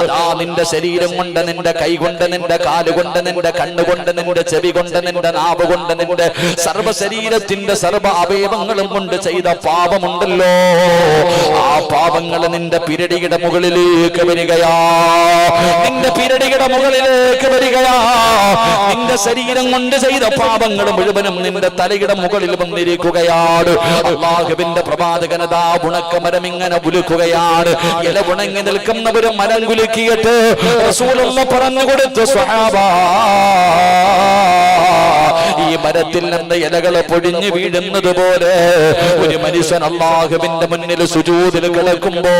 അതാ നിന്റെ ശരീരം കൊണ്ട് നിന്റെ കൈ കൊണ്ട് നിന്റെ കാലുകൊണ്ട് നിന്റെ കണ്ണുകൊണ്ട് നിന്റെ ചെവി കൊണ്ട് നിന്റെ നാവ് കൊണ്ട് നിന്റെ സർവ ശരീരത്തിന്റെ സർവ അവയവങ്ങളും കൊണ്ട് ചെയ്ത പാപമുണ്ടല്ലോ. ആ പാപങ്ങൾ നിന്റെ പിരടിയുടെ മുകളിലേക്ക് വരികയാ. നിന്റെ പിരടിയുടെ മുകളിലേക്ക് വരികയാ. നിന്റെ ശരീരം കൊണ്ട് ചെയ്ത പാപങ്ങൾ മുഴുവനും നിന്റെ തലയുടെ മുകളിൽ വന്നിരിക്കുകയാണ്. അള്ളാഹുവിന്റെ പ്രവാചകനതാ ഉണക്കമരം ഇങ്ങനെ ഉലുക്കുകയാണ്. ഇല ഉണങ്ങി നിൽക്കുന്നവരും മരം റസൂലുള്ള പറഞ്ഞു കൊടുത്തു സ്വഹാബാ ഈ മരത്തിൽ നിന്ന് ഇലകൾ പൊഴിഞ്ഞു വീഴുന്നത് പോലെ ഒരു മനുഷ്യൻ അള്ളാഹുവിന്റെ മുന്നിൽ സുജൂതിൽ കിടക്കുമ്പോ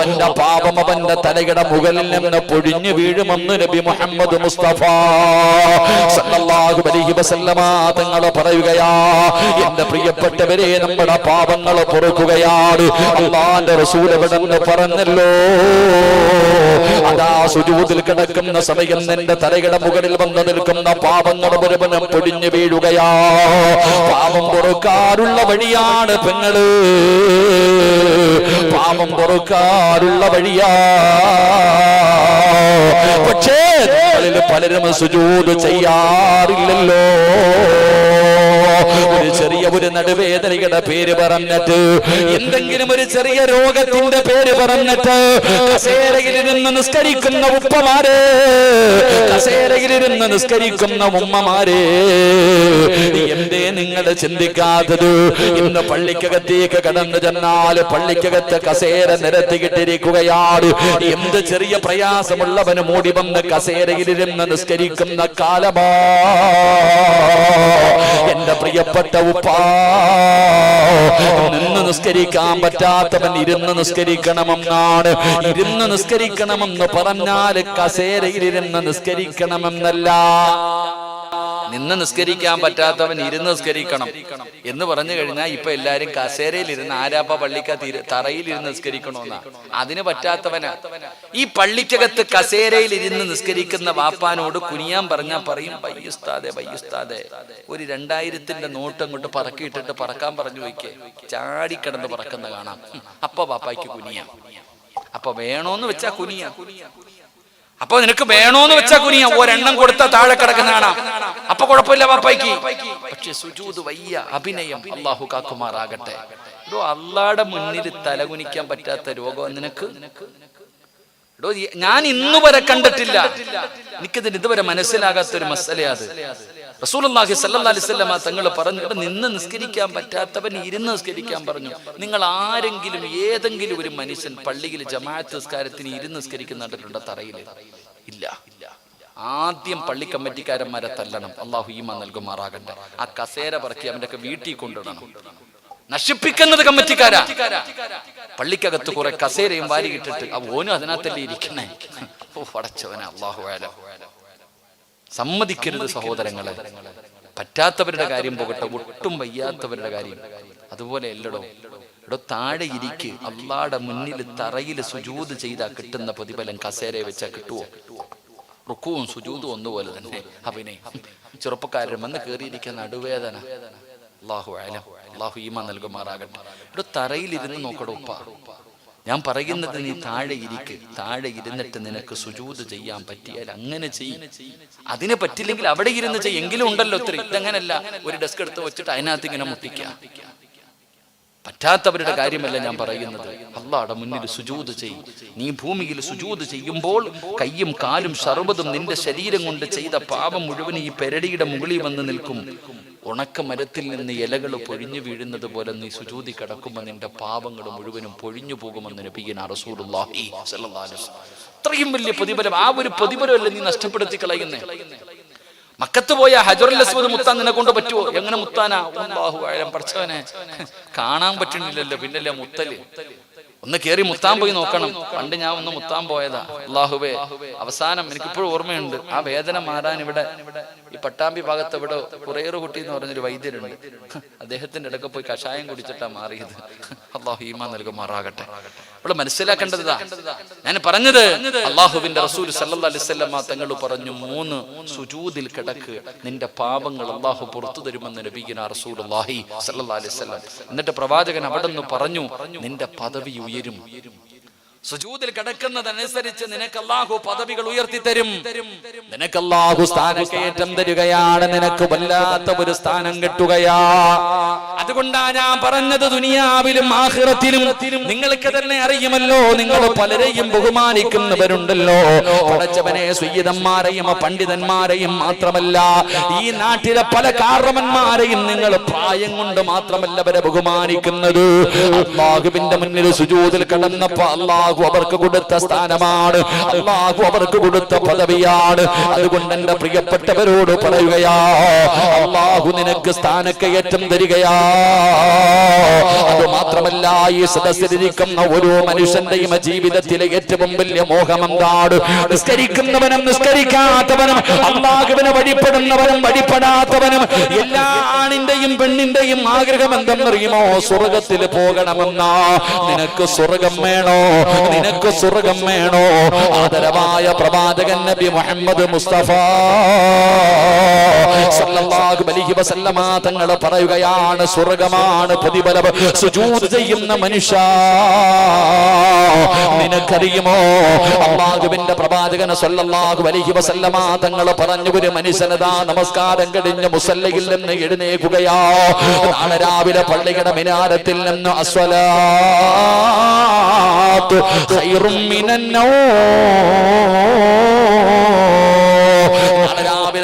അവന്റെ പാപം അവന്റെ തലയുടെ മുകളിൽ നിന്ന് പൊഴിഞ്ഞു വീഴുമെന്ന് നബി മുഹമ്മദ് മുസ്തഫ സല്ലല്ലാഹു അലൈഹി വസല്ലമ തങ്ങൾ പറയുകയാ എന്റെ പ്രിയപ്പെട്ടവരെ നമ്മുടെ പാപങ്ങൾ പൊറുക്കുകയാണ്. അള്ളാന്റെ റസൂൽ എവിടെന്ന് പറഞ്ഞല്ലോ? അതാ സുജൂതിൽ കിടക്കുന്ന സമയം നിന്റെ തലയുടെ മുകളിൽ വന്ന് നിൽക്കുന്ന പാപങ്ങൾ മുഴുവനും പൊടിഞ്ഞു വീഴുകയാ. പാപം പൊറുക്കാറുള്ള വഴിയാണ് പെങ്ങൾ. പാപം പൊറുക്കാറുള്ള വഴിയാ. പക്ഷേ പലരും സുജൂത് ചെയ്യാറില്ലല്ലോ. ഒരു ചെറിയ ഒരു നടുവേദനയുടെ പേര് പറഞ്ഞിട്ട് എന്തെങ്കിലും ഒരു ചെറിയ രോഗത്തിന്റെ പേര് പറഞ്ഞിട്ട് കസേരയിലിരുന്ന് നിസ്കരിക്കുന്ന ഉപ്പമാരെ കസേരയിലിരുന്ന് നിസ്കരിക്കുന്ന ഉമ്മമാരെ എന്തേ നിങ്ങൾ ചിന്തിക്കാത്തത്? ഇന്ന് പള്ളിക്കകത്തേക്ക് കടന്നു ചെന്നാൽ പള്ളിക്കകത്ത് കസേര നിരത്തിയിട്ടിരിക്കുകയാണ് എന്ത് ചെറിയ പ്രയാസമുള്ളവന് മൂടി വന്ന് കസേരയിലിരുന്ന് നിസ്കരിക്കുന്ന കാലമാ. എന്റെ പ്രിയപ്പെട്ട ഉപ്പാ നിന്ന് നിസ്കരിക്കാൻ പറ്റാത്തവൻ ഇരുന്ന് നിസ്കരിക്കണമെന്നാണ്. ഇരുന്ന് നിസ്കരിക്കണമെന്ന് പറഞ്ഞാൽ കസേരയിലിരുന്ന് നിസ്കരിക്കണമെന്നല്ല. നിന്ന് നിസ്കരിക്കാൻ പറ്റാത്തവൻ ഇരുന്ന് നിസ്കരിക്കണം എന്ന് പറഞ്ഞു കഴിഞ്ഞാൽ ഇപ്പൊ എല്ലാരും കസേരയിൽ ഇരുന്ന് ആരാപ്പ പള്ളിക്ക തറയിൽ ഇരുന്ന് നിസ്കരിക്കണമെന്നാ അതിന് പറ്റാത്തവനാ. ഈ പള്ളിക്കകത്ത് കസേരയിൽ ഇരുന്ന് നിസ്കരിക്കുന്ന വാപ്പാനോട് കുനിയാൻ പറഞ്ഞാൽ പറയും വയ്യുസ്താതെ വയ്യുസ്താതെ ഒരു രണ്ടായിരത്തിന്റെ നോട്ട് അങ്ങോട്ട് പറക്കിയിട്ടിട്ട് പറക്കാൻ പറഞ്ഞു വയ്ക്കേ. ചാടിക്കിടന്ന് പറക്കുന്ന കാണാം. അപ്പൊ വാപ്പായ്ക്ക് കുനിയാം. അപ്പൊ വേണോന്ന് വെച്ചാ കുനിയാം. അപ്പൊ നിനക്ക് വേണോന്ന് വെച്ചാ കുനിയ. ഒരെണ്ണം കൊടുത്ത താഴെ കിടക്കുന്ന കാണാം അപ്പൊ കുഴപ്പമില്ല പാപ്പായ്ക്ക് പക്ഷെ സുജൂത് വയ്യ അഭിനയം അള്ളാഹു കാക്കുമാറാകട്ടെ. അള്ളാടെ മുന്നിൽ തലകുനിക്കാൻ പറ്റാത്ത രോഗം നിനക്ക്? ഞാൻ ഇന്നു വരെ കണ്ടിട്ടില്ല. എനിക്കിതിന് ഇതുവരെ മനസ്സിലാകാത്ത ഒരു മസലയാ അലൈഹി വസല്ലമ തങ്ങൾ പറഞ്ഞു ഇവിടെ നിന്ന് നിസ്കരിക്കാൻ പറ്റാത്തവൻ ഇരുന്ന് നിസ്കരിക്കാൻ പറഞ്ഞു. നിങ്ങൾ ആരെങ്കിലും ഏതെങ്കിലും ഒരു മനുഷ്യൻ പള്ളിയിൽ ജമാഅത്ത് നിസ്കാരത്തിന് ഇരുന്ന് നിസ്കരിക്കുന്ന തറയിൽ ഇല്ല. ആദ്യം പള്ളി കമ്മിറ്റിക്കാരന്മാരെ തല്ലണം. അള്ളാഹു ഈമ നൽകുമാറാകട്ടെ. ആ കസേര പറക്കി അവന്റെ വീട്ടിൽ കൊണ്ടിടണം നശിപ്പിക്കുന്നത് കമ്മിറ്റിക്കാരാ. പള്ളിക്കകത്ത് കുറെ കസേരയും വാരിയിട്ടിട്ട് ഓനും അതിനകത്തല്ലേ ഇരിക്കണേ? ഓ പടച്ചവനെ അള്ളാഹു ആല സമ്മതിക്കരുത് സഹോദരങ്ങളെ. പറ്റാത്തവരുടെ കാര്യം പോകട്ടെ ഒട്ടും വയ്യാത്തവരുടെ കാര്യം. അതുപോലെ അല്ലടോ എടോ താഴെ ഇരിക്ക് അള്ളാടെ മുന്നിൽ തറയിൽ സുജൂത് ചെയ്താൽ കിട്ടുന്ന പ്രതിഫലം കസേരയെ വെച്ചാൽ കിട്ടുവോ? റുക്കുവും സുജൂതും ഒന്നുപോലെ തന്നെ. അഭിനയം. ചെറുപ്പക്കാരൻ വന്ന് കയറിയിരിക്കുന്ന നടുവേദന. അള്ളാഹു അല്ലാഹു അള്ളാഹു ഈമ നൽകുമാറാകട്ടെ. ഇവിടെ തറയിലിരുന്ന് നോക്കടോ ഉപ്പ. ഞാൻ പറയുന്നത് നീ താഴെ ഇരിക്ക്. താഴെ ഇരുന്നിട്ട് നിനക്ക് സുജൂത് ചെയ്യാൻ പറ്റിയാൽ അങ്ങനെ ചെയ്യ. അതിനെ പറ്റില്ലെങ്കിൽ അവിടെ ഇരുന്ന് ചെയ്യും. എങ്കിലും ഉണ്ടല്ലോ ഒത്തിരി. ഇതങ്ങനല്ല. ഒരു ഡെസ്ക് എടുത്ത് വെച്ചിട്ട് അതിനകത്ത് ഇങ്ങനെ മുട്ടിക്കാം പറ്റാത്തവരുടെ കാര്യമല്ല ഞാൻ പറയുന്നത് അള്ളാടെ മുന്നിൽ സുജൂത് ചെയ്യും നീ ഭൂമിയിൽ സുജൂത് ചെയ്യുമ്പോൾ കയ്യും കാലും സർവതും നിന്റെ ശരീരം കൊണ്ട് ചെയ്ത പാപം മുഴുവൻ ഈ പെരടിയുടെ മുകളിൽ വന്ന് നിൽക്കും ഉണക്ക മരത്തിൽ നിന്ന് ഇലകൾ പൊഴിഞ്ഞു വീഴുന്നത് പോലെ നീ സുജൂതി കിടക്കുമ്പോൾ നിന്റെ പാപങ്ങൾ മുഴുവനും പൊഴിഞ്ഞു പോകുമെന്ന് നബിയൻ വസല്ലം. അത്രയും വലിയ പ്രതിഫലം ആ ഒരു പ്രതിഫലമല്ല നീ നഷ്ടപ്പെടുത്തി കളയുന്നേ മക്കത്ത് പോയ ഹജറുൽ അസ്വദ് മുത്താൻ നിന്നെ കൊണ്ട് പറ്റുമോ എങ്ങനെ മുത്താനാ? ആഴം പഠിച്ചവനെ. കാണാൻ പറ്റുന്നില്ലല്ലോ പിന്നല്ലേ മുത്തൽ. ഒന്ന് കേറി മുത്താൻ പോയി നോക്കണം. പണ്ട് ഞാൻ ഒന്ന് മുത്താൻ പോയതാ. അള്ളാഹുബേ അവസാനം എനിക്കിപ്പോഴും ഓർമ്മയുണ്ട്. ആ വേദന മാറാൻ ഇവിടെ ഈ പട്ടാമ്പി ഭാഗത്ത് ഇവിടെ കുറേറു കുട്ടി എന്ന് പറഞ്ഞൊരു വൈദ്യരുണ്ട്. അദ്ദേഹത്തിന്റെ ഇടയ്ക്ക് പോയി കഷായം കുടിച്ചിട്ടാ മാറിയത്. അള്ളാഹു ഈമാ നൽകുമാറാകട്ടെ. ഇവിടെ മനസ്സിലാക്കേണ്ടതാ. ഞാൻ പറഞ്ഞത് അള്ളാഹുവിന്റെ റസൂൽ വസല്ലമ തങ്ങൾ പറഞ്ഞു മൂന്ന് സുജൂതിൽ കിടക്ക്. നിന്റെ പാപങ്ങൾ അള്ളാഹു പുറത്തു തരുമെന്ന് നബീന റസൂൽ അള്ളാഹി സല്ലാ വസല്ലം. എന്നിട്ട് പ്രവാചകൻ അവിടെ നിന്ന് പറഞ്ഞു നിന്റെ പദവി ഉയരും. സുജൂദിൽ കിടക്കുന്നതനുസരിച്ച് നിനക്ക് അല്ലാഹു പദവികൾ ഉയർത്തി തരും നിനക്ക് അല്ലാഹു സ്ഥാനക്കയറ്റം തരികയാണ്. നിനക്ക് വല്ലാത്ത ഒരു സ്ഥാനം കിട്ടുകയാ. അതുകൊണ്ടാണ് ഞാൻ പറഞ്ഞത് ദുനിയാവിലും ആഖിറത്തിലും നിങ്ങൾക്ക് തന്നെ അറിയുമല്ലോ നിങ്ങൾ പലരെയും ബഹുമാനിക്കുന്നവരുണ്ടല്ലോ. പടച്ചവനെ സുയ്യിതന്മാരെയും പണ്ഡിതന്മാരെയും മാത്രമല്ല ഈ നാട്ടിലെ പല കാരണവന്മാരെയും നിങ്ങൾ പ്രായം കൊണ്ട് മാത്രമല്ല അവരെ ബഹുമാനിക്കുന്നത്. അള്ളാഹുവിന്റെ മുന്നിൽ സുജൂദിൽ കടന്നപ്പോ അള്ളാഹു അവർക്ക് കൊടുത്ത സ്ഥാനമാണ്. അള്ളാഹു അവർക്ക് കൊടുത്ത പദവിയാണ്. അതുകൊണ്ട് എന്റെ പ്രിയപ്പെട്ടവരോട് പറയുകയാ അള്ളാഹു നിനക്ക് സ്ഥാനക്കയറ്റം തരികയാ. അത് മാത്രമല്ല ഈ സദസ്സിലിരിക്കുന്ന ഓരോ മനുഷ്യന്റെയും ജീവിതത്തിലെ ഏറ്റവും വലിയ മോഹം എന്താണ് നിസ്കരിക്കുന്നവനും നിസ്കരിക്കാത്തവനും അള്ളാഹുവിനെ വഴിപ്പെടുന്നവനും വഴിപ്പെടാത്തവനും എല്ലാ ആണിന്റെയും പെണ്ണിന്റെയും ആഗ്രഹം എന്തെന്നറിയുമോ? സ്വർഗത്തിൽ പോകണമെന്നാ. നിനക്ക് സ്വർഗം വേണോ? നിനക്ക് സ്വർഗം വേണോ ആദരവായ പ്രവാചകൻ നബി മുഹമ്മദ് മുസ്തഫ സല്ലല്ലാഹു അലൈഹി വസല്ലമ തങ്ങൾ പറയുകയാണ് സ്വർഗമാണ് പ്രതിഫലം സുജൂദ് ചെയ്യുന്ന മനുഷ്യ നിനക്കറിയുമോ അള്ളാഹുവിന്റെ പ്രവാചകൻ സല്ലല്ലാഹു അലൈഹി വസല്ലമ തങ്ങൾ പറഞ്ഞു ഒരു മനുഷ്യനതാ നമസ്കാരം കഴിഞ്ഞ് മുസല്ലയിൽ നിന്ന് എഴുന്നേക്കുകയാ നാളെ രാവിലെ പള്ളിയുടെ മിനാരത്തിൽ നിന്ന് അസ്വലാത്ത് ഖൈറും من രാവിലെ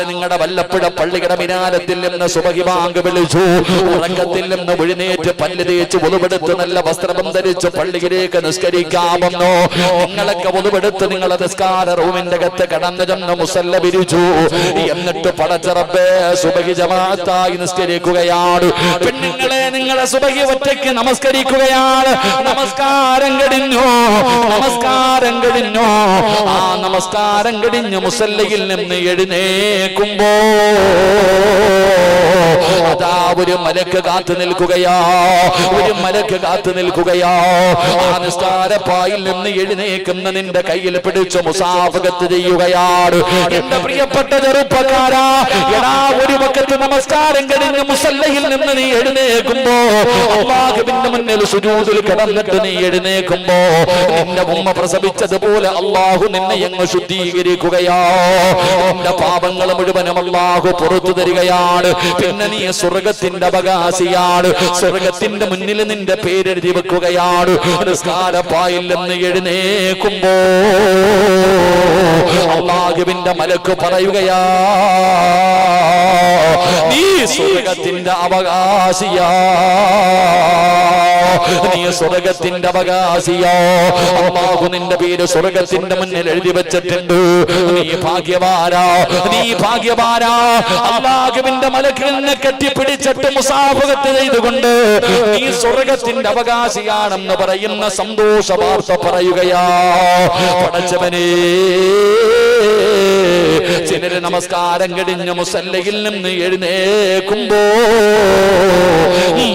നിങ്ങളുടെ വല്ലപ്പുഴ പള്ളിയുടെ മിനാരത്തിൽ നിന്ന് സുഭഹിബാങ്ക് വിളിച്ചു. ഉറക്കത്തിൽ നിന്ന് വിഴുന്നേറ്റ് പല്ല് തേച്ച് ഒതുവെടുത്ത് നല്ല വസ്ത്രം ധരിച്ച് പള്ളിയിലേക്ക് നിസ്കരിക്കാമെന്നോ. നിങ്ങളൊക്കെ ഒതുവെടുത്ത് നിങ്ങളെ നിസ്കാര റൂമിന്റെ അകത്ത് കടന്നു ചെന്ന് മുസല്ല വിരിച്ചു. എന്നിട്ട് പടച്ചറപ്പേ സുബഹി ജമാഅത്തായി നിസ്കരിക്കുകയാണ്. പെണ്ണുങ്ങളെ നിങ്ങളെ സുബഹി ഒറ്റയ്ക്ക് നമസ്കരിക്കുകയാണ്. നമസ്കാരം കഴിഞ്ഞു നമസ്കാരം കഴിഞ്ഞു ആ നമസ്കാരം കഴിഞ്ഞു മുസല്ലയിൽ നിന്ന് എഴുന്നേക്കുമ്പോ അതാ ഒരു മലക്ക് കാത്തു നിൽക്കുകയാ. ഒരു മലക്ക് കാത്തു നിൽക്കുകയാ. ആ പായിൽ നിന്ന് എഴുന്നേക്കുന്ന നിന്റെ കയ്യിൽ പിടിച്ച് മുസാഫകത്ത് ചെയ്യുകയാണ്. എന്റെ പ്രിയപ്പെട്ട ചെറുപ്പക്കാരാ എടാ ഒരു പക്കത്ത് നമസ്കാരം കഴിഞ്ഞ് മുസല്ലയിൽ നിന്ന് നീ എഴുന്നേക്കുമ്പോ അള്ളാഹുവിന്റെ മുന്നിൽ സുജൂദിൽ കിടന്നിട്ട് നീ എഴുന്നേക്കുമ്പോ നിന്റെ ഉമ്മ പ്രസവിച്ചതുപോലെ അള്ളാഹു നിന്നെ അങ്ങ് ശുദ്ധീകരിക്കുകയാ. നിന്റെ പാപങ്ങൾ മുഴുവനും അള്ളാഹു പുറത്തു തരികയാണ്. പിന്നെ നീ സ്വർഗത്തിന്റെ അവകാശിയാണ്. സ്വർഗത്തിന്റെ മുന്നിൽ നിന്റെ പേരെഴുതി വെക്കുകയാണ്. നിസ്കാരപ്പായില്ലെന്ന് എഴുന്നേക്കുമ്പോ അള്ളാഹുവിന്റെ മലക്ക് പറയുകയാ നീ സ്വർഗത്തിന്റെ അവകാശിയാ? നീ സ്വർഗത്തിന്റെ അവകാശിയോ? അമ്മാവു നിന്റെ പേര് സ്വർഗത്തിന്റെ മുന്നിൽ എഴുതി വെച്ചിട്ടുണ്ട്. നീ ഭാഗ്യവാനാ. നീ ഭാഗ്യവാനാ. അള്ളാഹുവിന്റെ നിന്നെ കെട്ടിപ്പിടിച്ചിട്ട് മുസാഫകത്ത് ചെയ്തുകൊണ്ട് നീ സ്വർഗത്തിന്റെ അവകാശിയാണെന്ന് പറയുന്ന സന്തോഷ വാർത്ത പറയുകയാ. പടച്ചവനേ. ചിലര് നമസ്കാരം കഴിഞ്ഞ് മുസല്ലയിൽ നിന്ന് എഴുന്നേക്കുമ്പോ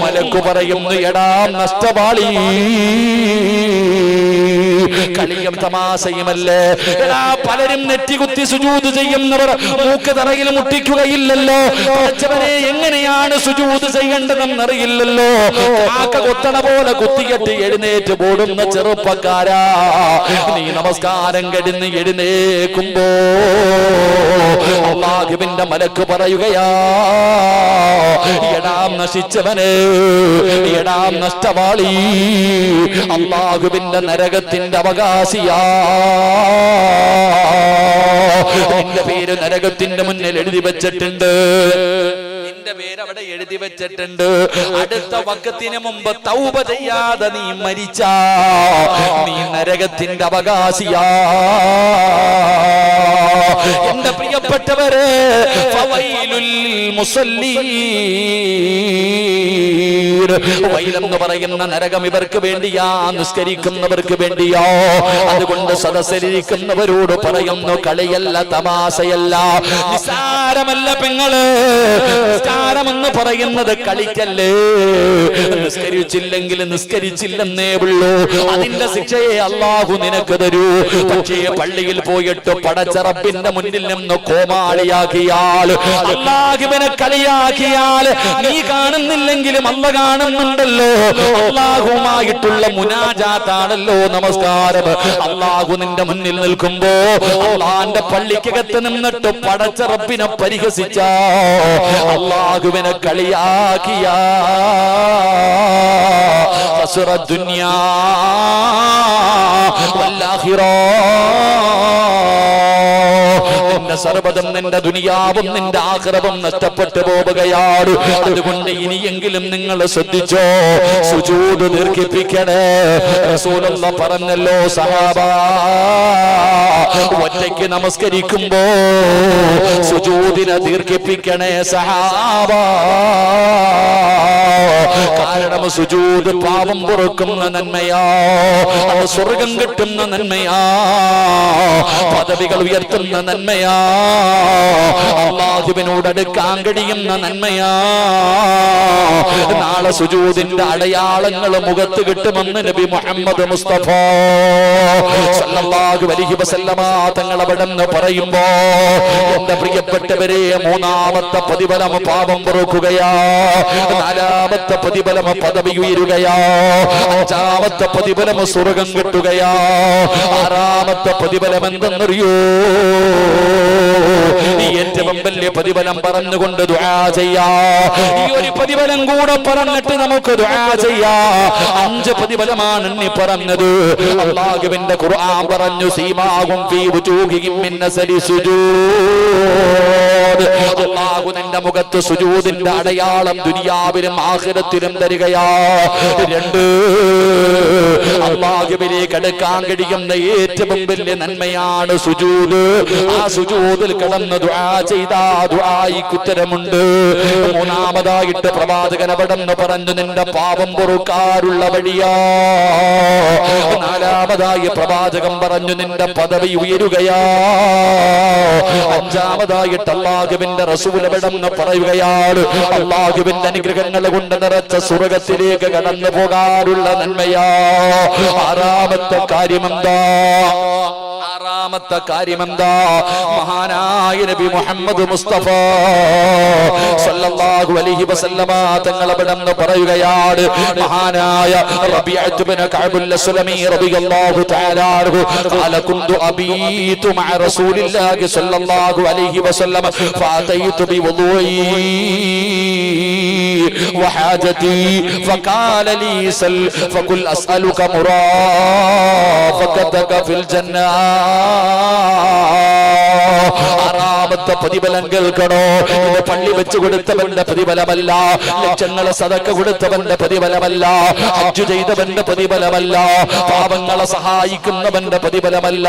മലക്കു പറയുന്നു എടാ നഷ്ടപാളി. കളിയും തമാശയുമല്ലേ? പലരും നെറ്റികുത്തി സുജൂത് ചെയ്യുന്നവർ മൂക്ക് തറയിൽ മുട്ടിക്കുകയില്ലല്ലോ. പഠിച്ചവരെ എങ്ങനെയാണ് സുജൂത് ചെയ്യേണ്ടതെന്ന് അറിയില്ലല്ലോ കാക്ക കൊത്തണ പോലെ കുത്തികെട്ടി എഴുന്നേറ്റ് പോടുന്ന ചെറുപ്പക്കാരാ. നീ നമസ്കാരം കഴിഞ്ഞ് എഴുന്നേക്കുമ്പോ അള്ളാഹുവിന്റെ മലക്ക് പറയുകയാ എടാം നശിച്ചവന് എടാം നഷ്ടവാളി അള്ളാഹുവിന്റെ നരകത്തിന്റെ അവകാശിയാ. നിന്റെ പേര് നരകത്തിന്റെ മുന്നിൽ എഴുതി വെച്ചിട്ടുണ്ട്. നിന്റെ പേര് അവിടെ എഴുതി വെച്ചിട്ടുണ്ട്. അടുത്ത വക്കത്തിന് മുമ്പ് തൗബ ചെയ്യാതെ നീ മരിച്ച. നീ നരകത്തിന്റെ അവകാശിയാ. എന്റെ പ്രിയപ്പെട്ടവരെ വൈലെന്ന് പറയുന്ന നരകം ഇവർക്ക് വേണ്ടിയാ നിസ്കരിക്കുന്നവർക്ക് വേണ്ടിയോ. അതുകൊണ്ട് സദസ്സിലിരിക്കുന്നവരോട് പറയുന്നു കളിയല്ല തമാശയല്ല. നിസാരമല്ല പെങ്ങൾ. നിസ്കാരം എന്ന് പറയുന്നത് കളിക്കല്ലേ? നിസ്കരിച്ചില്ലെങ്കിൽ നിസ്കരിച്ചില്ലെന്നേ ഉള്ളൂ. അതിന്റെ ശിക്ഷയെ അള്ളാഹു നിനക്ക് തരൂ. പക്ഷേ പള്ളിയിൽ പോയിട്ട് പടച്ചറപ്പിന്റെ മുന്നിൽ നിന്ന് കോമാളിയാക്കിയാൽ അള്ളാഹുവിനെ കളിയാക്കിയാൽ നീ കാണുന്നില്ലെങ്കിലും അല്ല കാണുന്നുണ്ടല്ലോ. അള്ളാഹുമായിട്ടുള്ള മുനാജാത്താണല്ലോ നമസ്കാരം. അള്ളാഹു നിന്റെ മുന്നിൽ നിൽക്കുമ്പോ അള്ളാന്റെ പള്ളിക്കകത്ത് നിന്നിട്ട് പടച്ചറപ്പിനെ പരിഹസിച്ച. അള്ളാഹുവിനെ കളിയാക്കിയ خسر الدنيا والآخرة നിന്റെ സർവ്വതും നിന്റെ ദുനിയാവും നിന്റെ ആഗ്രഹവും നഷ്ടപ്പെട്ടു പോവുകയാണ് അതുകൊണ്ട് ഇനിയെങ്കിലും നിങ്ങൾ ശ്രദ്ധിച്ചോ സുജൂത് ദീർഘിപ്പിക്കണേ റസൂലുള്ള പറഞ്ഞല്ലോ സഹാബ ഒറ്റയ്ക്ക് നമസ്കരിക്കുമ്പോ സുജൂതിനെ ദീർഘിപ്പിക്കണേ സഹാബ കാരണം സുജൂത് പാപം പൊറുക്കുന്ന നന്മയാ. അത് സ്വർഗം കിട്ടുന്ന നന്മയാ. പദവികൾ ഉയർത്തുന്ന നന്മയാ. അള്ളാഹുവിനോട് അടുക്കാൻ കഴിയുന്ന നന്മയാ. നാളെ സുജൂദിന്റെ അടയാളങ്ങൾ മുഖത്ത് കിട്ടുമെന്ന് നബി മുഹമ്മദ് മുസ്തഫ സല്ലല്ലാഹു അലൈഹി വസല്ലമ തങ്ങൾ അവിടെ നിന്ന് പറയുമ്പോ എന്റെ പ്രിയപ്പെട്ടവരെ മൂന്നാമത്തെ പ്രതിഫലം പാപം പൊറുക്കുകയാ. നാലാമത്തെ പ്രതിഫലം പദവി ഉയരുകയാ. അഞ്ചാമത്തെ പ്രതിഫലം സ്വർഗം കിട്ടുകയാ. ആറാമത്തെ പ്രതിഫലം എന്തെന്നറിയോ? ഏറ്റവും വലിയ പ്രതിഫലം പറഞ്ഞുകൊണ്ട് ദുആ ചെയ്യാ. ഈ ഒരു പ്രതിഫലം കൂടെ പറഞ്ഞിട്ട് നമുക്ക് ദുആ ചെയ്യാ. അഞ്ച് പ്രതിഫലമാണ് നീ പറഞ്ഞത്. അള്ളാഹുവിന്റെ ഖുർആൻ പറഞ്ഞു സീമാകും ഫീ വുജൂഹിഹിം മിൻ നസലി സുജൂദ്. അള്ളാഹു നിന്റെ മുഖത്ത് സുജൂദിന്റെ അടയാളം ദുനിയാവിലും ആഖിറത്തിലും തരികയാ. രണ്ട്. അള്ളാഹുവിലേക്ക് അടുക്കാൻ കഴിയുന്ന ഏറ്റവും വലിയ നന്മയാണ് സുജൂത് ആ സുജൂതിൽ കടന്ന് ദുആ ചെയ്താ. ദുആയിക്ക് ഉത്തരമുണ്ട്. മൂന്നാമതായിട്ട് പ്രവാചകൻ അവിടെന്ന് പറഞ്ഞു നിന്റെ പാപം പൊറുക്കാറുള്ള വഴിയാ. നാലാമതായി പ്രവാചകൻ പറഞ്ഞു നിന്റെ പദവി ഉയരുകയാ. അഞ്ചാമതായിട്ട് അള്ളാഹുവിന്റെ റസൂൽ എവിടെന്ന് പറയുകയാണ് അള്ളാഹുവിന്റെ അനുഗ്രഹങ്ങൾ കൊണ്ട് നിറച്ച സ്വർഗത്തിലേക്ക് കടന്നു പോകാറുള്ള നന്മയാ. ആറാമത്തെ കാര്യമെന്താ? ആറാമത്തെ കാര്യമെന്താ മഹാനായ നബി മുഹമ്മദ് മുസ്തഫ സല്ലല്ലാഹു അലൈഹി വസല്ലമ തങ്ങൾ അവിടെ നിന്ന് പറയുകയാണ് മഹാനായ റബീഅത്ത് ബിൻ കഅബുൽ അസ്ലമി റളിയല്ലാഹു തആല അൻഹു ഖാല കുന്തു അബീതു മഅ റസൂലില്ലാഹി സല്ലല്ലാഹു അലൈഹി വസല്ലമ ഫഅതൈതു ബിവുദൂഇ وحاجتي فقال لي سل فقل أسألك مرافقتك في الجنة ആറാമത്തെ പ്രതിഫലം കേൾക്കണോ? ഇത് പള്ളി വെച്ച് കൊടുത്തവന്റെ പ്രതിഫലമല്ല. ലക്ഷങ്ങളെ സതക്ക കൊടുത്തവന്റെ പ്രതിഫലമല്ല. ഹജ്ജ് ചെയ്തവന്റെ പ്രതിഫലമല്ല. പാവങ്ങളെ സഹായിക്കുന്നവന്റെ പ്രതിഫലമല്ല.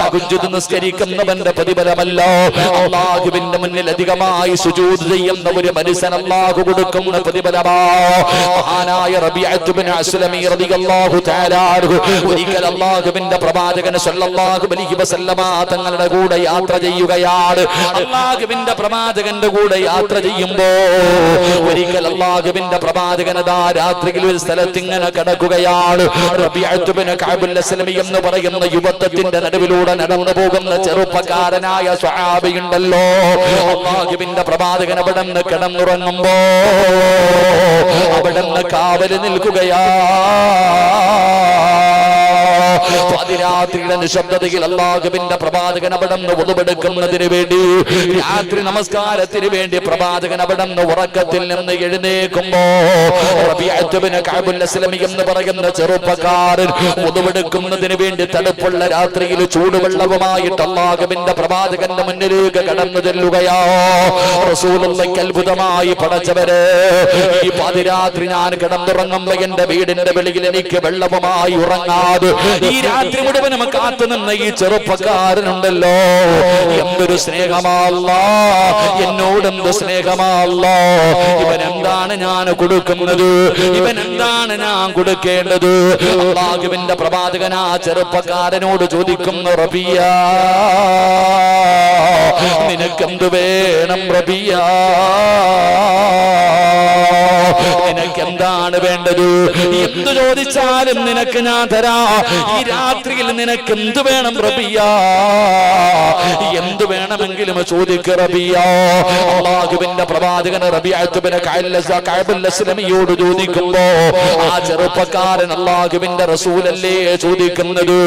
തകുജുദ് നിസ്കരിക്കുന്നവന്റെ പ്രതിഫലമല്ല. അള്ളാഹുവിന്റെ മുന്നിൽ അധികമായി സുജൂദ് ചെയ്യുന്ന ഒരു മനുഷ്യൻ അള്ളാഹു കൊടുക്കുന്ന പ്രതിഫലമാ. മഹാനായ റബീഅത്ത് ബിൻ അസ്ലമി റളിയല്ലാഹു തആല ഒരിക്കൽ അള്ളാഹുവിന്റെ പ്രവാചകൻ സല്ലല്ലാഹു തങ്ങളുടെ കൂടെ യാത്ര ചെയ്യുകയാണ്. അള്ളാഹുവിന്റെ പ്രവാചകന്റെ കൂടെ യാത്ര ചെയ്യുമ്പോ ഒരിക്കൽ അള്ളാഹുവിന്റെ പ്രവാചകനതാ രാത്രിയിൽ ഒരു സ്ഥലത്ത് ഇങ്ങനെ കിടക്കുകയാണ് എന്ന് പറയുന്ന യുവത്വത്തിന്റെ നടുവിലൂടെ നടന്നു പോകുന്ന ചെറുപ്പക്കാരനായ സ്വഹാബിയുണ്ടല്ലോ അള്ളാഹുവിന്റെ പ്രവാചകൻ അവിടെ നിന്ന് കിടന്നുറങ്ങുമ്പോ അവിടെ നിന്ന് കാവൽ നിൽക്കുകയാ. പതിരാത്രിയുടെ നിശബ്ദതയിൽ അള്ളാഹുവിന്റെ പ്രവാചകൻ അവിടെ നിന്ന് ഉതുപെടുക്കുന്നതിന് വേണ്ടി രാത്രി നമസ്കാരത്തിന് വേണ്ടി പ്രവാചകൻ അവിടെ നിന്ന് ഉറക്കത്തിൽ നിന്ന് എഴുന്നേക്കുമ്പോ എന്ന് പറയുന്ന ചെറുപ്പക്കാരൻ ഉതുപെടുക്കുന്നതിന് വേണ്ടി തണുപ്പുള്ള രാത്രിയിൽ ചൂടുവെള്ളവുമായിട്ട് അള്ളാഹുവിന്റെ പ്രവാചകന്റെ മുന്നിലേക്ക് കടന്നു ചെല്ലുകയാ. അത്ഭുതമായി പടച്ചവര് ഈ പാതിരാത്രി ഞാൻ കിടന്നുറങ്ങുമ്പോ എന്റെ വീടിന്റെ വെളിയിൽ എനിക്ക് വെള്ളവുമായി ഉറങ്ങാതെ ഈ രാത്രി മുഴുവനും കാത്തു നിന്ന ഈ ചെറുപ്പക്കാരനുണ്ടല്ലോ. എന്തൊരു സ്നേഹമല്ല എന്നോടെന്ത് സ്നേഹമല്ല ഇവൻ എന്താണ് ഞാൻ കൊടുക്കുന്നത്? ഇവൻ എന്താണ് ഞാൻ കൊടുക്കേണ്ടത്? അള്ളാഹുവിന്റെ പ്രവാചകൻ ആ ചെറുപ്പക്കാരനോട് ചോദിക്കുന്നു റബിയ. നിനക്കെന്ത് വേണം റബിയ? നിനക്കെന്താണ് വേണ്ടത്? എന്ത് ചോദിച്ചാലും നിനക്ക് ഞാൻ തരാ. ഈ രാത്രിയിൽ നിനക്ക് എന്ത് വേണം റബിയ? എന്ത് വേണമെങ്കിലും ചോദിക്ക റബിയ. പ്രവാചകൻ റബിയാത്തുബിനെ ചോദിക്കുമ്പോ ആ ചെറുപ്പക്കാരൻ അള്ളാഹുവിന്റെ റസൂലല്ലേ ചോദിക്കുന്നത്?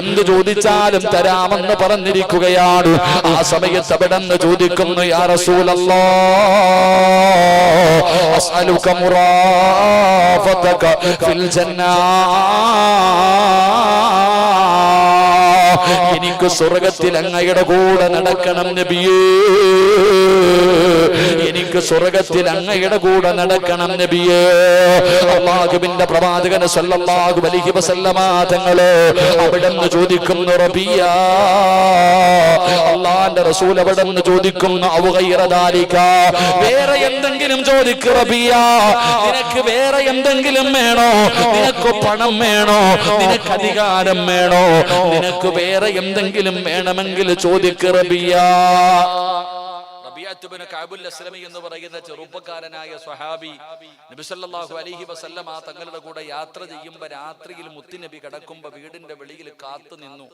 എന്ത് ചോദിച്ചാലും തരാമെന്ന് പറഞ്ഞിരിക്കുകയാണ്. ആ സമയത്ത് എവിടെന്ന് ചോദിക്കുന്നു യാ റസൂലല്ലോ എനിക്ക് സ്വർഗത്തിൽ അങ്ങയുടെ കൂടെ നടക്കണം നബിയേ. എനിക്ക് സ്വർഗത്തിൽ അങ്ങയുടെ കൂടെ നടക്കണം നബിയേ. അള്ളാഹുബിന്റെ പ്രവാചകൻ സല്ലല്ലാഹു അലൈഹി വസല്ലമ തങ്ങൾ അവിടെ നിന്ന് ചോദിക്കുന്നു റബിയ അള്ളാന്റെ റസൂൽ അവിടെ നിന്ന് ചോദിക്കുന്നു ഔഗൈറദാലിക വേറെ എന്തെങ്കിലും ചോദിക്ക് റബിയ. നിനക്ക് വേറെ എന്തെങ്കിലും വേണോ? നിനക്ക് പണം വേണോ? നിനക്ക് അധികാരം വേണോ? നിനക്ക് വേറെ എന്തെങ്കിലും വേണമെങ്കിൽ ചോദിക്ക് റബിയ. എന്ന് പറയുന്ന ചെറുപ്പക്കാരനായ സ്വഹാബി നബി സല്ലല്ലാഹു അലൈഹി വസല്ലമ തങ്ങളുടെ കൂടെ യാത്ര ചെയ്യുമ്പോൾ രാത്രിയിൽ മുത്തുനബി കിടക്കുമ്പോ വീടിന്റെ വെളിയിൽ കാത്തു നിന്നു.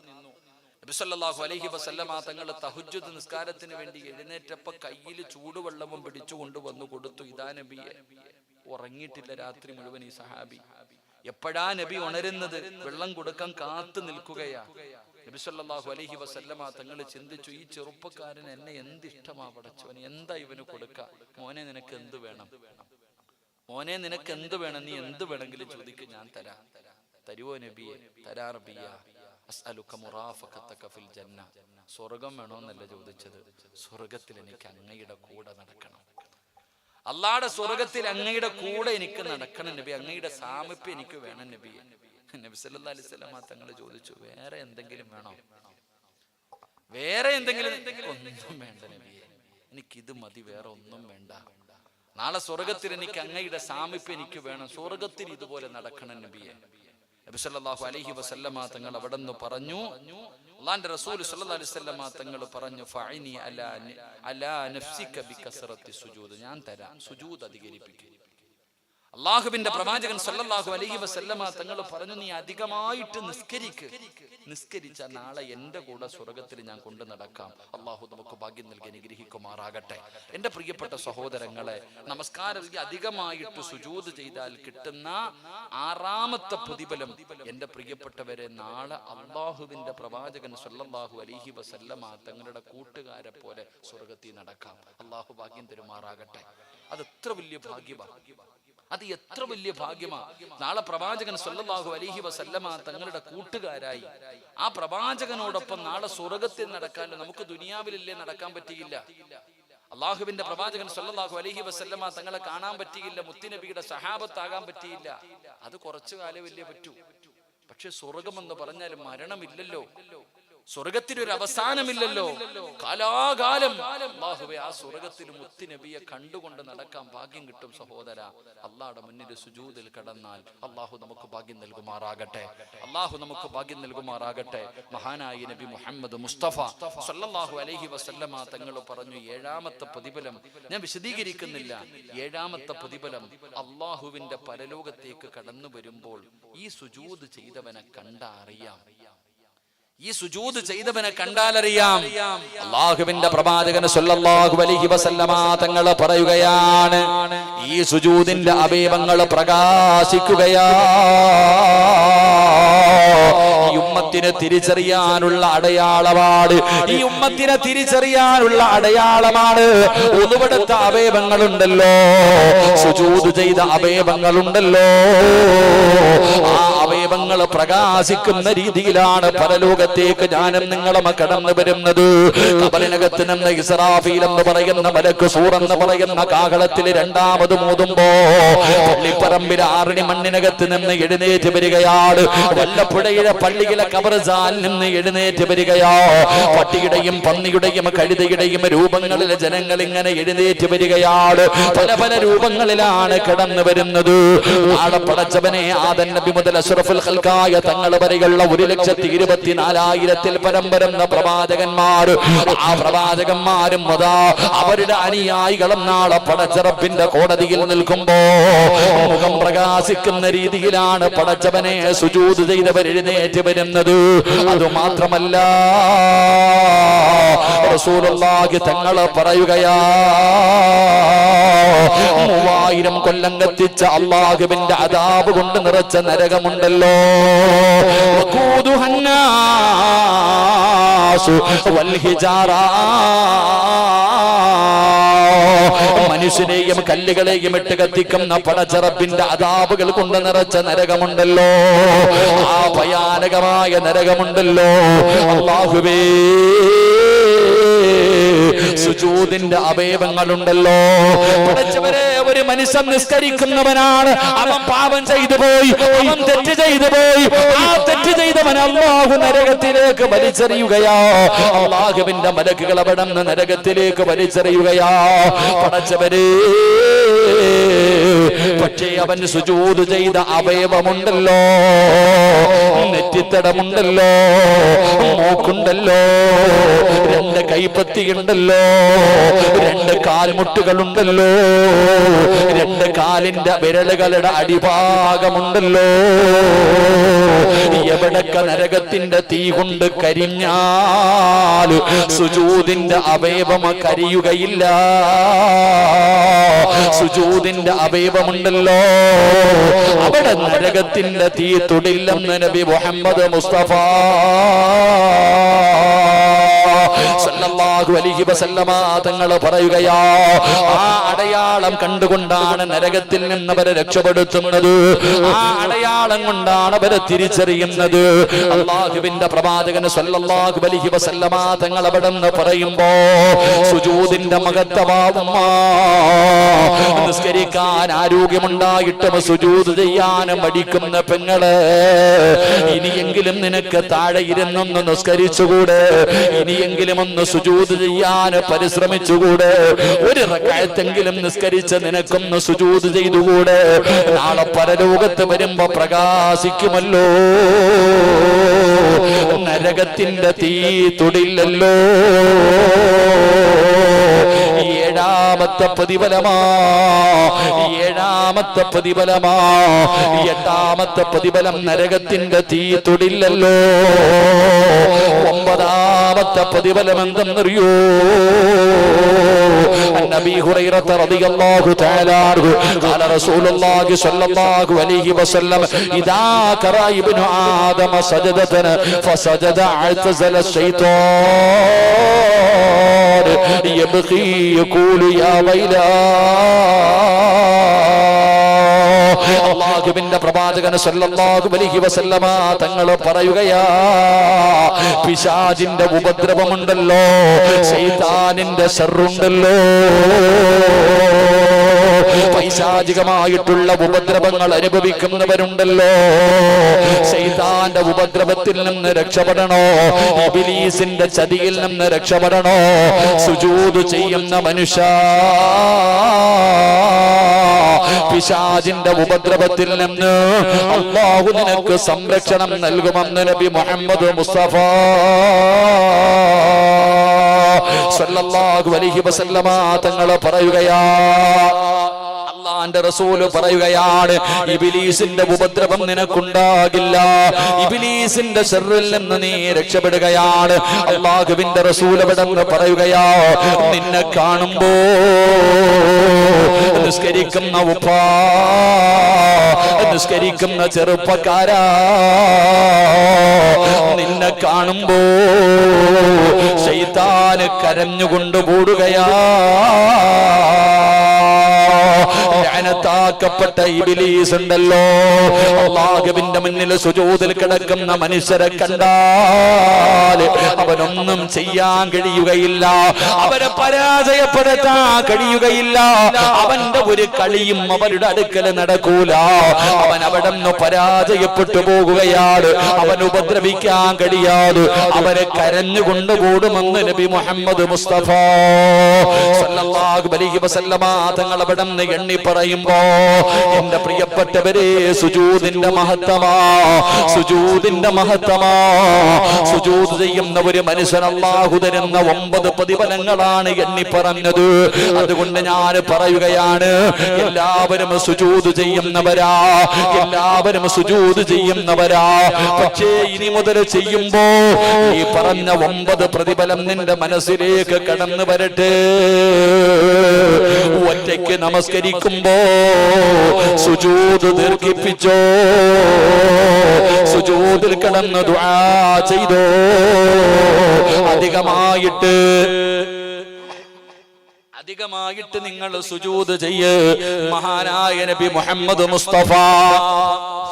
നബി സല്ലല്ലാഹു അലൈഹി വസല്ലമ തങ്ങൾ തഹജ്ജുദ് നിസ്കാരത്തിന് വേണ്ടി എഴുന്നേറ്റപ്പോ കയ്യിൽ ചൂടുവെള്ളവും പിടിച്ചു കൊണ്ടുവന്നു കൊടുത്തു. ഇതാ നബിയെ. ഉറങ്ങിയിട്ടില്ല രാത്രി മുഴുവൻ ഈ സഹാബി എപ്പോഴാ നബി ഉണരുന്നത്? വെള്ളം കൊടുക്കാൻ കാത്തു നിൽക്കുകയാ. നബി അലഹി വസല്ലമ തങ്ങൾ ചിന്തിച്ചു ഈ ചെറുപ്പക്കാരൻ എന്നെ എന്ത് ഇഷ്ടമാ പടച്ചവൻ എന്താ ഇവന് കൊടുക്ക? മോനെ നിനക്ക് എന്ത് വേണം? മോനെ നിനക്ക് എന്ത് വേണം? നീ എന്ത് വേണമെങ്കിലും ചോദിക്കും ഞാൻ തരാം. തരുവോ നബിയെ? തരാ റബിയ സ്വർഗം വേണോന്നല്ല ചോദിച്ചത്? സ്വർഗത്തിൽ എനിക്ക് അങ്ങയുടെ കൂടെ നടക്കണം. അള്ളാടെ സ്വർഗത്തിൽ അങ്ങയുടെ കൂടെ എനിക്ക് നടക്കണം നബി. അങ്ങയുടെ സാമീപ്യം എനിക്ക് വേണം നബി നബി സല്ലല്ലാഹു അലൈഹി വസല്ലമ തങ്ങൾ ചോദിച്ചു വേറെ എന്തെങ്കിലും വേണോ? വേറെ എന്തെങ്കിലും? ഒന്നും വേണ്ട നബിയെ എനിക്കിത് മതി വേറെ ഒന്നും വേണ്ട. നാളെ സ്വർഗത്തിൽ എനിക്ക് അങ്ങയുടെ സാമീപ്യം എനിക്ക് വേണം. സ്വർഗത്തിൽ ഇതുപോലെ നടക്കണം നബിയെ. നബി അലഹി വസല്ലമ തങ്ങൾ അവിടെ നിന്ന് പറഞ്ഞു. അള്ളാന്റെ റസൂൽ സല്ലല്ലാഹു അലൈഹി വസല്ലമ തങ്ങൾ പറഞ്ഞു ഫഅനി അലാ അലാ നഫ്സിക ബികസറത്തി സുജൂദ് ഞാൻ തരാം സുജൂദ് അധികരിപ്പിക്കും. അള്ളാഹുവിന്റെ പ്രവാചകൻ സല്ലല്ലാഹു അലൈഹി വസല്ലമ തങ്ങൾ പറഞ്ഞു നീ അധികമായിട്ട് നിസ്കരിക്ക്. നിസ്കരിച്ച നാളെ എന്റെ കൂടെ സ്വർഗത്തിൽ ഞാൻ കൊണ്ടു നടക്കാം. അള്ളാഹു നമുക്ക് ഭാഗ്യം നൽകി അനുഗ്രഹിക്കുമാറാകട്ടെ. എന്റെ പ്രിയപ്പെട്ട സഹോദരങ്ങളെ നമസ്കാരം അധികമായിട്ട് സുജൂത് ചെയ്താൽ കിട്ടുന്ന ആറാമത്തെ പ്രതിഫലം എന്റെ പ്രിയപ്പെട്ടവരെ നാളെ അള്ളാഹുവിന്റെ പ്രവാചകൻ സല്ലല്ലാഹു അലൈഹി വസല്ലമ തങ്ങളുടെ കൂട്ടുകാരെ പോലെ സ്വർഗത്തിൽ നടക്കാം. അള്ളാഹു ഭാഗ്യം തരുമാറാകട്ടെ. അത് എത്ര വലിയ ഭാഗ്യമാണ് അത് എത്ര വലിയ ഭാഗ്യമാണ് നാളെ പ്രവാചകൻ സല്ലല്ലാഹു അലൈഹി വസല്ലമ തങ്ങളുടെ കൂട്ടുകാരായി. ആ പ്രവാചകനോടൊപ്പം നാളെ സ്വർഗത്തിൽ നടക്കാൻ നമുക്ക് ദുനിയാവിലല്ലേ നടക്കാൻ പറ്റിയില്ല. അള്ളാഹുവിന്റെ പ്രവാചകൻ സല്ലല്ലാഹു അലഹി വസല്ലമ തങ്ങളെ കാണാൻ പറ്റിയില്ല മുത്തിനബിയുടെ സഹാബത്താകാൻ പറ്റിയില്ല. അത് കുറച്ചു കാലം വലിയ പറ്റൂ. പക്ഷെ സ്വർഗം എന്ന് പറഞ്ഞാൽ മരണമില്ലല്ലോ. സ്വർഗത്തിനൊരു അവസാനമില്ലല്ലോ കാലാകാലം. അള്ളാഹുവെ ആ സ്വർഗത്തിൽ മുത്തുനബിയെ കണ്ടുകൊണ്ട് നടക്കാൻ ഭാഗ്യം കിട്ടും സഹോദര. അള്ളാഹുടെ മുന്നിൽ സുജൂതിൽ കടന്നാൽ അള്ളാഹു നമുക്ക് ഭാഗ്യം നൽകുമാറാകട്ടെ. അള്ളാഹു നമുക്ക് ഭാഗ്യം നൽകുമാറാകട്ടെ. മഹാനായ നബി മുഹമ്മദ് മുസ്തഫ സല്ലാഹു അലഹി വസല്ലമ തങ്ങൾ പറഞ്ഞു ഏഴാമത്തെ പ്രതിഫലം ഞാൻ വിശദീകരിക്കുന്നില്ല. ഏഴാമത്തെ പ്രതിഫലം അള്ളാഹുവിന്റെ പരലോകത്തേക്ക് കടന്നു വരുമ്പോൾ ഈ സുജൂത് ചെയ്തവനെ കണ്ട അറിയാം ഈ സുജൂത് ചെയ്തവനെ കണ്ടാലറിയാം. അള്ളാഹുവിന്റെ പ്രവാചകന് സല്ലല്ലാഹു അലൈഹി വസല്ലമ തങ്ങൾ പറയുകയാണ്. ഈ സുജൂദിന്റെ അവയവങ്ങൾ പ്രകാശിക്കുകയാ. ഈ ഉമ്മത്തിനെ തിരിച്ചറിയാനുള്ള അടയാളമാണ്. ഈ ഉമ്മത്തിനെ തിരിച്ചറിയാനുള്ള അടയാളമാണ്. ഒന്നുപെടുത്ത അവയവങ്ങളുണ്ടല്ലോ. സുജൂദ് ചെയ്ത അവയവങ്ങളുണ്ടല്ലോ. ആ അവയവങ്ങൾ പ്രകാശിക്കുന്ന രീതിയിലാണ് പരലോകത്തേക്ക് ഞാനും നിങ്ങളും കടന്നു വരുന്നത്. കബലിനകത്ത് നിന്ന് ഇസ്രാഫീൽ എന്ന് പറയുന്ന മലക്ക് സൂർ എന്ന് പറയുന്ന കാഹളത്തിൽ രണ്ടാമത് മൂതുമ്പോ പള്ളിപ്പറമ്പിൽ ആറിണി മണ്ണിനകത്ത് നിന്ന് എഴുന്നേറ്റ് വരികയാണ് വല്ലപ്പുഴയിലെ പള്ളിയിലെ കബർസാൽ നിന്ന് എഴുന്നേറ്റ് വരികയോ. പട്ടിയുടെയും പന്നിയുടെയും കഴുതയുടെയും രൂപങ്ങളിൽ ജനങ്ങൾ ഇങ്ങനെ എഴുന്നേറ്റ് വരികയാണ് പല പല രൂപങ്ങളിലാണ് കടന്നു വരുന്നത്. നാളെ പടച്ചവനെ ആദൻ നബി മുതൽ അഷ്റഫുൽ ഹൽക്കായ തങ്ങൾ വരെയുള്ള ഒരു ലക്ഷത്തി ഇരുപത്തിനാലായിരത്തിൽ പരം വരുന്ന പ്രവാചകന്മാർ ആ പ്രവാചകന്മാരും അതാ അവരുടെ അനുയായികളും നാളെ പടച്ചറപ്പിന്റെ കോടതിയിൽ നിൽക്കുമ്പോ മുഖം പ്രകാശിക്കുന്ന രീതിയിലാണ് പടച്ചവനെ സുജൂത് ചെയ്തവർ എഴുന്നേറ്റ് വരുന്നത്. അത് മാത്രമല്ല റസൂലുള്ളാഹി തങ്ങൾ പറയുകയാ മൂവായിരം കൊല്ലം കത്തിച്ച അള്ളാഹുവിന്റെ അതാബ് കൊണ്ട് നിറച്ച നരകമുണ്ടല്ലോ. മനുഷ്യനെയും കല്ലുകളെയും ഇട്ട് കത്തിക്കുന്ന പടച്ചറപ്പിന്റെ അതാപുകൾ കൊണ്ട് നിറച്ച നരകമുണ്ടല്ലോ. ആ ഭയാനകമായ നരകമുണ്ടല്ലോ. അള്ളാഹുവേ. സുജൂദിന്റെ അവയവങ്ങളുണ്ടല്ലോ ഒരു മനുഷ്യൻ നിസ്കരിക്കുന്നവനാണ്. അവൻ പാപം ചെയ്തു പോയി. അവൻ തെറ്റ് ചെയ്തു പോയി. ആ തെറ്റ് ചെയ്തവൻ അള്ളാഹു നരകത്തിലേക്ക് വലിച്ചെറിയുകയാ. അള്ളാഹുവിന്റെ മലക്കുകൾ അവിടെ നിന്ന് നരകത്തിലേക്ക് വലിച്ചെറിയുകയാ. പടച്ചവരെ പക്ഷേ അവൻ സുജൂത് ചെയ്ത അവയവമുണ്ടല്ലോ. നെറ്റിത്തടമുണ്ടല്ലോ. മൂക്കുണ്ടല്ലോ. രണ്ട് കൈപ്പത്തിയുണ്ടല്ലോ. രണ്ട് കാൽമുട്ടുകളുണ്ടല്ലോ. രണ്ട് കാലിന്റെ വിരലുകളുടെ അടിഭാഗമുണ്ടല്ലോ. എവിടൊക്കെ നരകത്തിന്റെ തീ കൊണ്ട് കരിഞ്ഞാൽ സുജൂതിന്റെ അവയവം കരിയുകയില്ല. സുജൂതിന്റെ അവയവമുണ്ടല്ലോ. അവിടെ നരകത്തിന്റെ തീ തൊടില്ലെന്ന് നബി മുഹമ്മദ് മുസ്തഫ. സല്ലല്ലാഹു അലൈഹി വസല്ലമ തങ്ങൾ പറയുകയാ ആ അടയാളം കണ്ടുകൊണ്ടാണ് നരകത്തിൽ നിന്ന് അവരെ രക്ഷപ്പെടുത്തുന്നത്. ആ അടയാളം കൊണ്ടാണ് അവരെ തിരിച്ചറിയുന്നത്. അള്ളാഹുവിന്റെ പ്രവാചകന് സല്ലല്ലാഹു അലൈഹി വസല്ലമ തങ്ങൾ അവിടെ നിന്ന് പറയുമ്പോ സുജൂദിന്റെ മഹത്വമാവുമ്മ. നിസ്കരിക്കാൻ ആരോഗ്യമുണ്ടായിട്ടും സുജൂദ് ചെയ്യാൻ മടിക്കുന്ന പെങ്ങളെ ഇനിയെങ്കിലും നിനക്ക് താഴെ ഇരുന്നൊന്ന് നിസ്കരിച്ചുകൂടെ. ഇനിയെങ്കിലും ഒന്ന് സുജൂദ് ചെയ്യാൻ പരിശ്രമിച്ചുകൂടെ? ഒരു റക്കായത്തെങ്കിലും നിസ്കരിച്ച് നിനക്കൊന്ന് സുജൂത് ചെയ്തുകൂടെ? നാളെ പരലോകത്ത് വരുമ്പോ പ്രകാശിക്കുമല്ലോ. നരകത്തിന്റെ തീ തൊടില്ലല്ലോ. ഏഴാമത്തെ പ്രതിഫലമാ ഏഴാമത്തെ പ്രതിഫലമാ എട്ടാമത്തെ പ്രതിഫലം നരകത്തിന്റെ തീ തൊടില്ലല്ലോ ഒമ്പതാമത്തെ പ്രതിഫലം എന്തെന്നറിയോ النبي هريرة رضي الله تعالى عنه قال رسول الله صلى الله عليه وسلم إذا كرى ابن آدم سجدة فسجد اعتزل الشيطان يبقي يقول يا ويلا അള്ളാഹുവിന്റെ പ്രവാചകൻ സല്ലല്ലാഹു അലൈഹി വസല്ലമ തങ്ങൾ പറയുകയാ പിശാചിന്റെ ഉപദ്രവമുണ്ടല്ലോ ശൈതാനിന്റെ ഷർറുണ്ടല്ലോ പൈശാചികമായിട്ടുള്ള ഉപദ്രവങ്ങൾ അനുഭവിക്കുന്നവരുണ്ടല്ലോ. ശൈതാന്റെ ഉപദ്രവത്തിൽ നിന്ന് രക്ഷപ്പെടണോ? ഇബിലീസിന്റെ ചതിയിൽ നിന്ന് രക്ഷപ്പെടണോ? സുജൂത് ചെയ്യുന്ന മനുഷ്യ പിശാജിന്റെ ഉപദ്രവത്തിൽ നിന്ന് അള്ളാഹു നിനക്ക് സംരക്ഷണം നൽകുമെന്ന് നബി മുഹമ്മദ് മുസ്തഫ സല്ലല്ലാഹു അലൈഹി വസല്ലമ തങ്ങളെ പറയുകയാ അള്ളാന്റെ റസൂൽ പറയുകയാണ് ഇബിലീസിന്റെ ഉപദ്രവം നിനക്കുണ്ടാകില്ല. ഇബിലീസിന്റെ ഷെറിൽ നിന്ന് നീ രക്ഷപ്പെടുകയാണ്. അള്ളാഹുവിന്റെ റസൂൽ വിടന്ന് പറയുകയാ നിന്നെ കാണുമ്പോ നിസ്കരിക്കുന്ന ഉപ്പാ നിസ്കരിക്കുന്ന ചെറുപ്പക്കാരാ നിന്നെ കാണുമ്പോ ശൈതാന് കരഞ്ഞുകൊണ്ട് കൂടുകയാ. ലാനത്താക്കപ്പെട്ട ഇബിലീസ് ഉണ്ടല്ലോ അള്ളാഹുവിന്റെ മുന്നിൽ സുജൂതിൽ കിടക്കുന്ന മനുഷ്യരെ കണ്ടാൽ അവനൊന്നും ചെയ്യാൻ കഴിയുകയില്ല. അവരെ പരാജയപ്പെടുത്താൻ കഴിയുകയില്ല. അവന്റെ ഒരു കളിയും അവരുടെ അടുക്കൽ നടക്കൂല. അവൻ അവിടെ നിന്ന് പരാജയപ്പെട്ടു പോകുകയാണ്. അവൻ ഉപദ്രവിക്കാൻ കഴിയാതെ അവരെ കരഞ്ഞുകൊണ്ട് കൂടുമെന്ന് നബി മുഹമ്മദ് മുസ്തഫ. തങ്ങൾ അവിടെ നിന്ന് എണ്ണി പറയുമ്പോ എന്റെ പ്രിയപ്പെട്ടവരെ സുജൂതിന്റെ മഹത്തമാ സുജൂതിന്റെ മഹത്തമാ സുജൂത് ചെയ്യുന്ന ഒരു മനുഷ്യൻ തരുന്ന ഒമ്പത് പ്രതിഫലങ്ങളാണ് എണ്ണി പറഞ്ഞത്. അതുകൊണ്ട് ഞാൻ പറയുകയാണ് എല്ലാവരും സുജൂത് ചെയ്യുന്നവരാ എല്ലാവരും സുജൂത് ചെയ്യുന്നവരാ. പക്ഷേ ഇനി മുതൽ ചെയ്യുമ്പോ ഈ പറഞ്ഞ ഒമ്പത് പ്രതിഫലം നിന്റെ മനസ്സിലേക്ക് കടന്നു വരട്ടെ. ഒറ്റയ്ക്ക് നമസ്കരിക്കുമ്പോ സുജൂത് ദീർഘിപ്പിച്ചോ? സുജൂതിൽ കിടന്ന് ദുആ ചെയ്തോ? അധികമായിട്ട് അധികമായിട്ട് നിങ്ങൾ സുജൂത് ചെയ്യ്. മഹാനായ നബി മുഹമ്മദ് മുസ്തഫ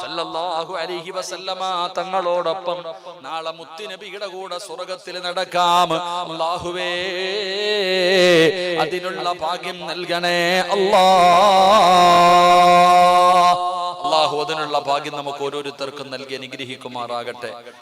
സല്ലല്ലാഹു അലൈഹി വസല്ലമ തങ്ങളോടൊപ്പം നാളെ മുത്തുനബിയുടെ കൂടെ സ്വർഗത്തിൽ നടക്കാം. അല്ലാഹുവേ അതിനുള്ള ഭാഗ്യം നൽകണേ. അല്ലാ അള്ളാഹു അതിനുള്ള ഭാഗ്യം നമുക്ക് ഓരോരുത്തർക്കും നൽകി അനുഗ്രഹിക്കുമാറാകട്ടെ.